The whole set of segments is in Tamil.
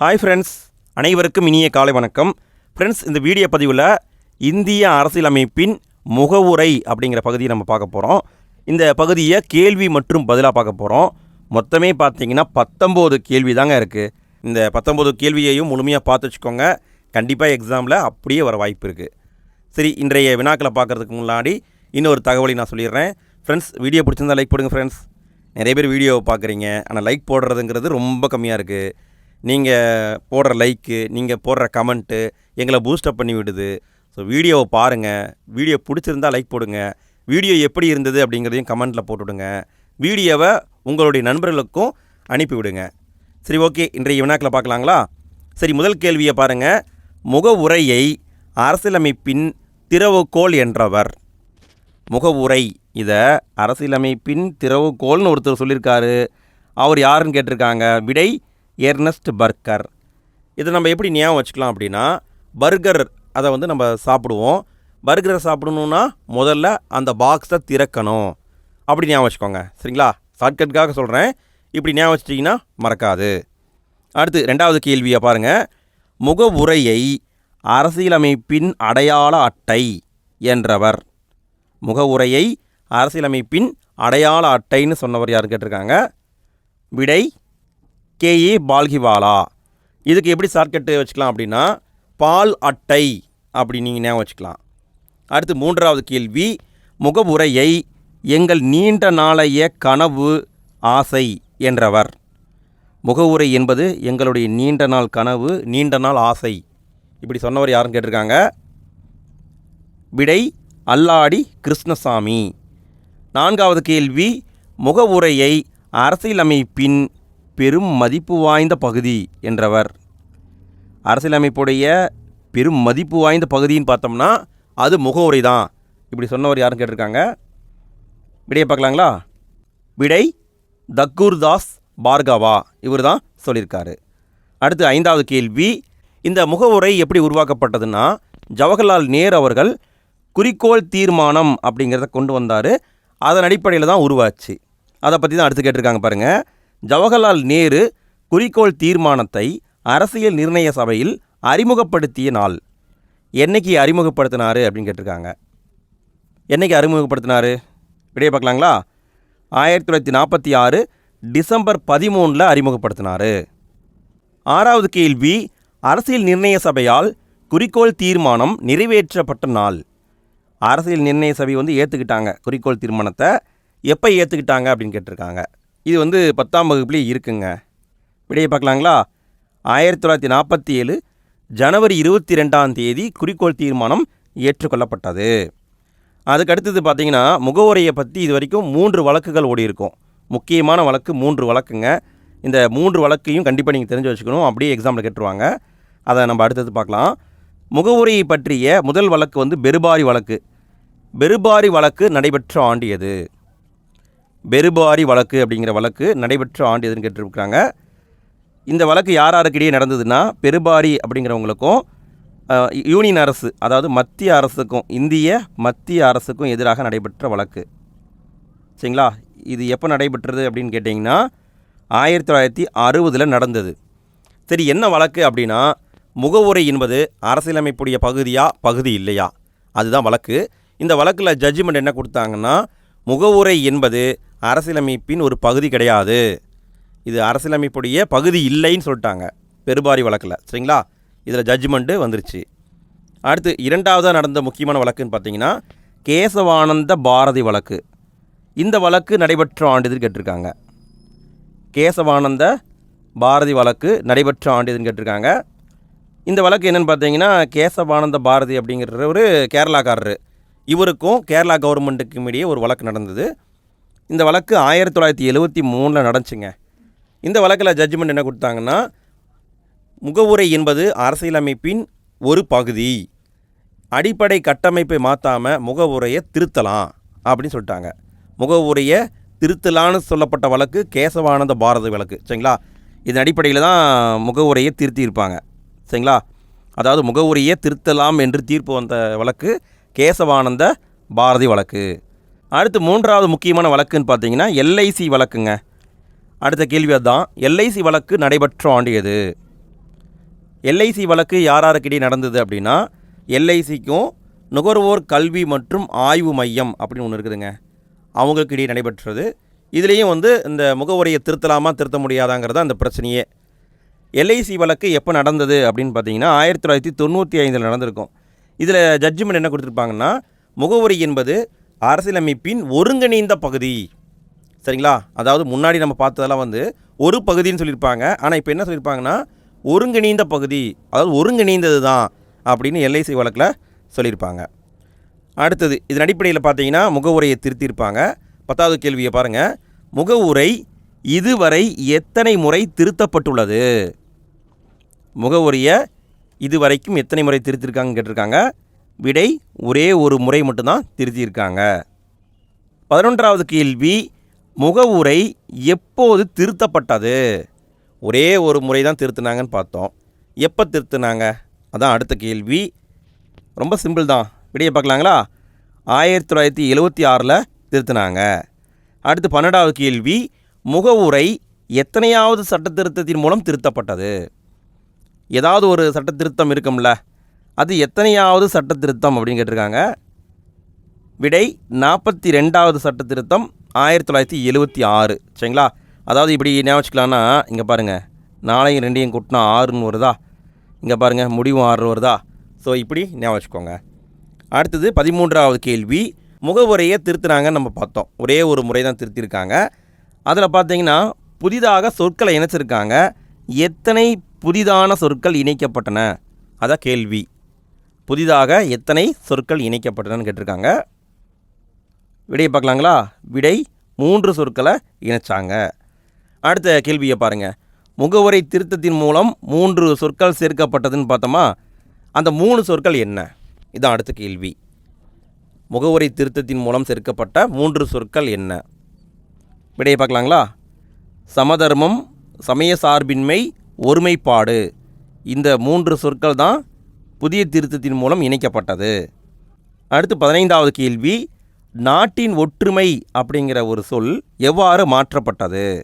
ஹாய் ஃப்ரெண்ட்ஸ் அனைவருக்கும் இனிய காலை வணக்கம். ஃப்ரெண்ட்ஸ் இந்த வீடியோ பதிவில் இந்திய அரசியலமைப்பின் முகவுரை அப்படிங்கிற பகுதியை நம்ம பார்க்க போகிறோம் இந்த பகுதியை கேள்வி மற்றும் பதிலாக பார்க்க போகிறோம் மொத்தமே பார்த்தீங்கன்னா பத்தொம்போது கேள்வி தாங்க இருக்குது இந்த பத்தொம்போது கேள்வியையும் முழுமையாக பார்த்து வச்சுக்கோங்க. கண்டிப்பாக எக்ஸாமில் அப்படியே வர வாய்ப்பு இருக்குது சரி இன்றைய வினாக்களை பார்க்குறதுக்கு முன்னாடி இன்னொரு தகவலை நான் சொல்லிடுறேன். ஃப்ரெண்ட்ஸ் வீடியோ பிடிச்சிருந்தா லைக் போடுங்க ஃப்ரெண்ட்ஸ் நிறைய பேர் வீடியோவை பார்க்குறீங்க. ஆனால் லைக் போடுறதுங்கிறது ரொம்ப கம்மியாக இருக்குது நீங்கள் போடுற லைக்கு நீங்கள் போடுற கமெண்ட்டு எங்களை பூஸ்டப் பண்ணி விடுது. ஸோ வீடியோவை பாருங்கள் வீடியோ பிடிச்சிருந்தா லைக் போடுங்க. வீடியோ எப்படி இருந்தது அப்படிங்கிறதையும் கமெண்ட்டில் போட்டுவிடுங்க. வீடியோவை உங்களுடைய நண்பர்களுக்கும் அனுப்பி விடுங்க. சரி ஓகே இன்றைய வினாக்கில் பார்க்கலாங்களா? சரி முதல் கேள்வியை பாருங்கள் முகவுரையை அரசியலமைப்பின் திறவுகோல் என்றவர். முகவுரை இதை அரசியலமைப்பின் திறவுகோல்னு ஒருத்தர் சொல்லியிருக்காரு. அவர் யாருன்னு கேட்டிருக்காங்க? விடை எர்னஸ்ட் பர்கர் இதை நம்ம எப்படி ஞாபகம் வச்சுக்கலாம் அப்படின்னா பர்கர் அதை வந்து நம்ம சாப்பிடுவோம். பர்கரை சாப்பிடணுன்னா முதல்ல அந்த பாக்ஸை திறக்கணும். அப்படி ஞாபகம் வச்சுக்கோங்க. சரிங்களா? ஷார்ட்கட்காக சொல்கிறேன் இப்படி ஞாபகம் வச்சிட்டிங்கன்னா மறக்காது. அடுத்து ரெண்டாவது கேள்வியை பாருங்கள் முகவுரையை அரசியலமைப்பின் அடையாள அட்டை என்றவர். முகவுரையை அரசியலமைப்பின் அடையாள அட்டைன்னு சொன்னவர் யார் கேட்டிருக்காங்க? விடை கேஏ பால்கிவாலா. இதுக்கு எப்படி ஷார்ட்கட்டு வச்சுக்கலாம் அப்படின்னா பால் அட்டை அப்படி நீங்கள் ஞாபகம் வச்சுக்கலாம். அடுத்து மூன்றாவது கேள்வி முகவுரையை எங்கள் நீண்ட நாளைய கனவு ஆசை என்றவர். முகவுரை என்பது எங்களுடைய நீண்ட நாள் கனவு நீண்ட நாள் ஆசை. இப்படி சொன்னவர் யாருன்னு கேட்டிருக்காங்க? விடை அல்லாடி கிருஷ்ணசாமி. நான்காவது கேள்வி முகவுரையை அரசியலமைப்பின் பெரும் மதிப்பு வாய்ந்த பகுதி என்றவர். அரசியலமைப்புடைய பெரும் மதிப்பு வாய்ந்த பகுதின்னு பார்த்தோம்னா அது முகவுரை தான் இப்படி சொன்னவர் யாருன்னு கேட்டிருக்காங்க? விடையை பார்க்கலாங்களா? விடை தக்கூர்தாஸ் பார்கவா. இவர் தான் சொல்லியிருக்காரு. அடுத்து ஐந்தாவது கேள்வி இந்த முகவுரை எப்படி உருவாக்கப்பட்டதுன்னா ஜவஹர்லால் நேரு அவர்கள் குறிக்கோள் தீர்மானம் அப்படிங்கிறத கொண்டு வந்தார். அதன் அடிப்படையில் தான் உருவாச்சு. அதை பற்றி தான் அடுத்து கேட்டிருக்காங்க பாருங்கள் ஜவஹர்லால் நேரு குறிக்கோள் தீர்மானத்தை அரசியல் நிர்ணய சபையில் அறிமுகப்படுத்திய நாள். என்னைக்கு அறிமுகப்படுத்தினார் அப்படின்னு கேட்டிருக்காங்க. என்னைக்கு அறிமுகப்படுத்தினார்? விடைய பார்க்கலாங்களா? ஆயிரத்தி தொள்ளாயிரத்தி நாற்பத்தி ஆறு டிசம்பர் பதிமூணில் அறிமுகப்படுத்தினார். ஆறாவது கேள்வி அரசியல் நிர்ணய சபையால் குறிக்கோள் தீர்மானம் நிறைவேற்றப்பட்ட நாள். அரசியல் நிர்ணய சபை வந்து ஏற்றுக்கிட்டாங்க குறிக்கோள் தீர்மானத்தை எப்போ ஏற்றுக்கிட்டாங்க அப்படின்னு கேட்டிருக்காங்க. இது வந்து பத்தாம் வகுப்புலேயே இருக்குங்க. விடையை பார்க்கலாங்களா? ஆயிரத்தி தொள்ளாயிரத்தி நாற்பத்தி ஏழு ஜனவரி இருபத்தி ரெண்டாம் தேதி குறிக்கோள் தீர்மானம் ஏற்றுக்கொள்ளப்பட்டது. அதுக்கு அடுத்தது பார்த்தீங்கன்னா முகவுரையை பற்றி இது வரைக்கும் மூன்று வழக்குகள் ஓடி இருக்கும் முக்கியமான வழக்கு மூன்று வழக்குங்க. இந்த மூன்று வழக்கையும் கண்டிப்பாக நீங்கள் தெரிஞ்சு வச்சுக்கணும். அப்படியே எக்ஸாமில் கேட்டுருவாங்க. அதை நம்ம அடுத்தது பார்க்கலாம். முகவுரையை பற்றிய முதல் வழக்கு வந்து பெருபாரி வழக்கு. பெருபாரி வழக்கு நடைபெற்ற ஆண்டு எது? பெருபாரி வழக்கு அப்படிங்கிற வழக்கு நடைபெற்ற ஆண்டு எதுன்னு கேட்டிருக்காங்க இந்த வழக்கு யார் யாருக்கிடையே நடந்ததுன்னா பெருபாரி அப்படிங்கிறவங்களுக்கும் யூனியன் அரசு அதாவது மத்திய அரசுக்கும் இந்திய மத்திய அரசுக்கும் எதிராக நடைபெற்ற வழக்கு. சரிங்களா? இது எப்போ நடைபெற்றது அப்படின்னு கேட்டிங்கன்னா ஆயிரத்தி தொள்ளாயிரத்தி அறுபதில் நடந்தது. சரி என்ன வழக்கு அப்படின்னா முகவுரை என்பது அரசியலமைப்புடைய பகுதியா பகுதி இல்லையா? அதுதான் வழக்கு. இந்த வழக்கில் ஜட்ஜ்மெண்ட் என்ன கொடுத்தாங்கன்னா முகவுரை என்பது அரசியலமைப்பின் ஒரு பகுதி கிடையாது. இது அரசியலமைப்புடைய பகுதி இல்லைன்னு சொல்லிட்டாங்க பெருபாரி வழக்கில். சரிங்களா? இதில் ஜட்ஜ்மெண்ட்டு வந்துருச்சு. அடுத்து இரண்டாவதாக நடந்த முக்கியமான வழக்குன்னு பார்த்தீங்கன்னா கேசவானந்த பாரதி வழக்கு. இந்த வழக்கு நடைபெற்ற ஆண்டு கேட்டிருக்காங்க. கேசவானந்த பாரதி வழக்கு நடைபெற்ற ஆண்டு கேட்டிருக்காங்க. இந்த வழக்கு என்னென்னு பார்த்தீங்கன்னா கேசவானந்த பாரதி அப்படிங்கிற ஒரு கேரளாக்காரரு. இவருக்கும் கேரளா கவர்மெண்ட்டுக்கும் இடையே ஒரு வழக்கு நடந்தது. இந்த வழக்கு ஆயிரத்தி தொள்ளாயிரத்தி எழுபத்தி மூணில் நடந்துச்சுங்க. இந்த வழக்கில் ஜட்ஜ்மெண்ட் என்ன கொடுத்தாங்கன்னா முகவுரை என்பது அரசியலமைப்பின் ஒரு பகுதி. அடிப்படை கட்டமைப்பை மாற்றாமல் முகவுரையை திருத்தலாம் அப்படின்னு சொல்லிட்டாங்க. முகவுரையை திருத்தலான்னு சொல்லப்பட்ட வழக்கு கேசவானந்த பாரதி வழக்கு சரிங்களா? இதன் அடிப்படையில் தான் முகவுரையை திருத்தியிருப்பாங்க சரிங்களா? அதாவது முகவுரையை திருத்தலாம் என்று தீர்ப்பு வந்த வழக்கு கேசவானந்த பாரதி வழக்கு. அடுத்து மூன்றாவது முக்கியமான வழக்குன்னு பார்த்தீங்கன்னா எல்ஐசி வழக்குங்க. அடுத்த கேள்வி அதுதான். எல்ஐசி வழக்கு நடைபெற்ற ஆண்டு எது? எல்ஐசி வழக்கு யார் யாருக்கிடையே நடந்தது அப்படின்னா எல்ஐசிக்கும் நுகர்வோர் கல்வி மற்றும் ஆய்வு மையம் அப்படின்னு ஒன்று இருக்குதுங்க. அவங்களுக்கு இடையே நடைபெற்றது. இதுலேயும் வந்து இந்த முகவரியை திருத்தலாமா திருத்த முடியாதாங்கிறது அந்த பிரச்சனையே. எல்ஐசி வழக்கு எப்போ நடந்தது அப்படின்னு பார்த்தீங்கன்னா ஆயிரத்தி தொள்ளாயிரத்தி தொண்ணூற்றி ஐந்தில் நடந்திருக்கும். இதில் ஜட்ஜ்மெண்ட் என்ன கொடுத்துருப்பாங்கன்னா முகவரி என்பது அரசியலமைப்பின் ஒருங்கிணைந்த பகுதி. சரிங்களா? அதாவது முன்னாடி நம்ம பார்த்ததெல்லாம் வந்து ஒரு பகுதின்னு சொல்லியிருப்பாங்க. ஆனால் இப்போ என்ன சொல்லியிருப்பாங்கன்னா ஒருங்கிணைந்த பகுதி. அதாவது ஒருங்கிணைந்தது தான் அப்படின்னு எல்ஐசி வழக்கில் சொல்லியிருப்பாங்க. அடுத்தது இதன் அடிப்படையில் பார்த்தீங்கன்னா முகவுரையை திருத்தியிருப்பாங்க. பத்தாவது கேள்வியை பாருங்கள் முகவுரை இதுவரை எத்தனை முறை திருத்தப்பட்டுள்ளது? முகவுரியை இதுவரைக்கும் எத்தனை முறை திருத்திருக்காங்கன்னு கேட்டிருக்காங்க. விடை ஒரே ஒரு முறை மட்டும்தான் திருத்தியிருக்காங்க. பதினொன்றாவது கேள்வி முகவுரை எப்போது திருத்தப்பட்டது? ஒரே ஒரு முறை தான் திருத்தினாங்கன்னு பார்த்தோம். எப்போ திருத்தினாங்க? அதான் அடுத்த கேள்வி. ரொம்ப சிம்பிள் தான். விடையை பார்க்கலாங்களா? ஆயிரத்தி தொள்ளாயிரத்தி எழுவத்தி ஆறில் திருத்தினாங்க. அடுத்து பன்னெண்டாவது கேள்வி முகவுரை எத்தனையாவது சட்ட திருத்தத்தின் மூலம் திருத்தப்பட்டது? ஏதாவது ஒரு சட்ட திருத்தம் இருக்கும்ல அது எத்தனையாவது சட்ட திருத்தம் அப்படின்னு கேட்டிருக்காங்க. விடை நாற்பத்தி ரெண்டாவது சட்ட திருத்தம் ஆயிரத்தி தொள்ளாயிரத்தி எழுவத்தி ஆறு சரிங்களா? அதாவது இப்படி ஞாபகம் வச்சுக்கலான்னா இங்கே பாருங்கள் நாளையும் ரெண்டையும் கூட்டினா ஆறுன்னு வருதா? இங்கே பாருங்கள் முடிவும் ஆறு வருதா? ஸோ இப்படி ஞாபகம் வச்சுக்கோங்க. அடுத்தது பதிமூன்றாவது கேள்வி முகவுரையை திருத்துனாங்கன்னு நம்ம பார்த்தோம். ஒரே ஒரு முறை தான் திருத்திருக்காங்க அதில் பார்த்தீங்கன்னா புதிதாக சொற்களை இணைச்சிருக்காங்க. எத்தனை புதிதான சொற்கள் இணைக்கப்பட்டன. அதான் கேள்வி. புதிதாக எத்தனை சொற்கள் இணைக்கப்பட்டனன்னு கேட்டிருக்காங்க. விடையை பார்க்கலாங்களா? விடை மூன்று சொற்களை இணைச்சாங்க. அடுத்த கேள்வியை பாருங்கள் முகவுரை திருத்தத்தின் மூலம் மூன்று சொற்கள் சேர்க்கப்பட்டதுன்னு பார்த்தோமா? அந்த மூணு சொற்கள் என்ன? இதான் அடுத்த கேள்வி. முகவுரை திருத்தத்தின் மூலம் சேர்க்கப்பட்ட மூன்று சொற்கள் என்ன? விடையை பார்க்கலாங்களா? சமதர்மம் சமய சார்பின்மை ஒருமைப்பாடு. இந்த மூன்று சொற்கள் தான் புதிய திருத்தத்தின் மூலம் இணைக்கப்பட்டது. அடுத்து பதினைந்தாவது கேள்வி நாட்டின் ஒற்றுமை அப்படிங்கிற ஒரு சொல் எவ்வாறு மாற்றப்பட்டது?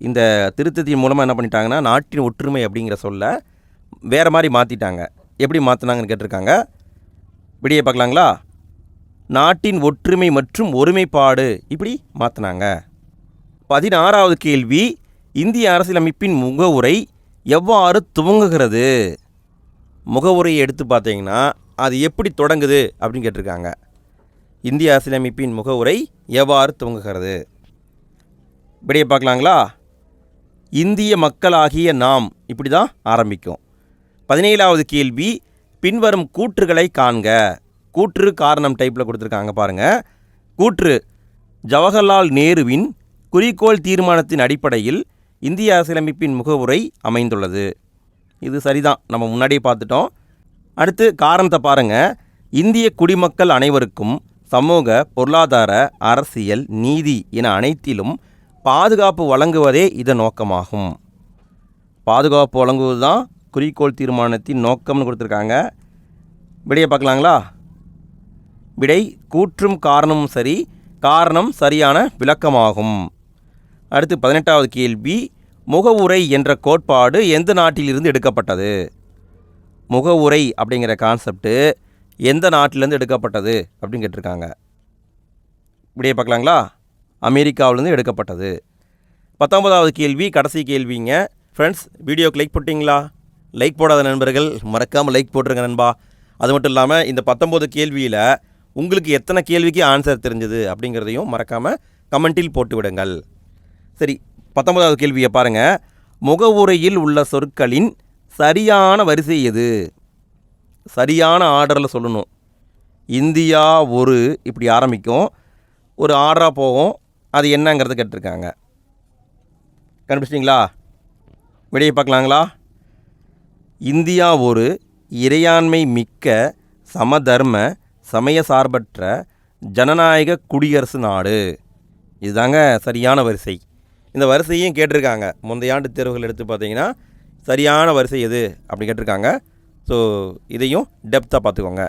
இந்த திருத்தத்தின் மூலமாக என்ன பண்ணிட்டாங்கன்னா நாட்டின் ஒற்றுமை அப்படிங்கிற சொல்ல வேறு மாதிரி மாற்றிட்டாங்க எப்படி மாற்றினாங்கன்னு கேட்டிருக்காங்க. விடிய பார்க்கலாங்களா? நாட்டின் ஒற்றுமை மற்றும் ஒருமைப்பாடு இப்படி மாற்றினாங்க பதினாறாவது கேள்வி இந்திய அரசியலமைப்பின் முகவுரை எவ்வாறு துவங்குகிறது? முகவுரையை எடுத்து பார்த்தீங்கன்னா அது எப்படி தொடங்குது அப்படின்னு கேட்டிருக்காங்க. இந்திய அரசியலமைப்பின் முகவுரை எவ்வாறு துவங்குகிறது? இப்படியே பார்க்கலாங்களா? இந்திய மக்களாகிய நாம் இப்படி தான் ஆரம்பிக்கும். பதினேழாவது கேள்வி பின்வரும் கூற்றுகளை காண்க. கூற்று காரணம் டைப்பில் கொடுத்துருக்காங்க பாருங்கள் கூற்று ஜவஹர்லால் நேருவின் குறிக்கோள் தீர்மானத்தின் அடிப்படையில் இந்திய அரசியலமைப்பின் முகவுரை அமைந்துள்ளது. இது சரிதான். நம்ம முன்னாடியே பார்த்துட்டோம். அடுத்து காரணத்தை பாருங்கள் இந்திய குடிமக்கள் அனைவருக்கும் சமூக பொருளாதார அரசியல் நீதி என அனைத்திலும் பாதுகாப்பு வழங்குவதே இதன் நோக்கமாகும். பாதுகாப்பு வழங்குவது தான் குறிக்கோள் தீர்மானத்தின் நோக்கம்னு கொடுத்துருக்காங்க. விடையை பார்க்கலாங்களா? விடை கூற்றும் காரணமும் சரி காரணம் சரியான விளக்கமாகும். அடுத்து பதினெட்டாவது கேள்வி முகவுரை என்ற கோட்பாடு எந்த நாட்டிலிருந்து எடுக்கப்பட்டது? முகவுரை அப்படிங்கிற கான்செப்ட்டு எந்த நாட்டிலேருந்து எடுக்கப்பட்டது அப்படின்னு கேட்டிருக்காங்க. இப்படியே பார்க்கலாங்களா? அமெரிக்காவிலேருந்து எடுக்கப்பட்டது. பத்தொன்பதாவது கேள்வி கடைசி கேள்விங்க. ஃப்ரெண்ட்ஸ் வீடியோக்கு லைக் போட்டிங்களா? லைக் போடாத நண்பர்கள் மறக்காமல் லைக் போட்டுருங்க நண்பா. அது மட்டும் இல்லாமல் இந்த பத்தொம்போது கேள்வியில் உங்களுக்கு எத்தனை கேள்விக்கு ஆன்சர் தெரிஞ்சது அப்படிங்கிறதையும் மறக்காமல் கமெண்ட்டில் போட்டு விடுங்கள். சரி பத்தொன்பதாவது கேள்வியை பாருங்கள் முகவுரையில் உள்ள சொற்களின் சரியான வரிசை எது? சரியான ஆர்டரில் சொல்லணும். இந்தியா ஒரு இப்படி ஆரம்பிக்கும். ஒரு ஆர்டராக போகும். அது என்னங்கிறத கேட்டிருக்காங்க. கண்டுபிடிச்சிட்டிங்களா? விடையை பார்க்கலாங்களா? இந்தியா ஒரு இறையாண்மை மிக்க சமதர்ம சமய சார்பற்ற ஜனநாயக குடியரசு நாடு. இதுதாங்க சரியான வரிசை. இந்த வரிசையும் கேட்டிருக்காங்க. முந்தைய ஆண்டு தேர்வுகள் எடுத்து பார்த்தீங்கன்னா சரியான வரிசை எது? அப்படி கேட்டிருக்காங்க. ஸோ இதையும் டெப்த்தாக பார்த்துக்கோங்க.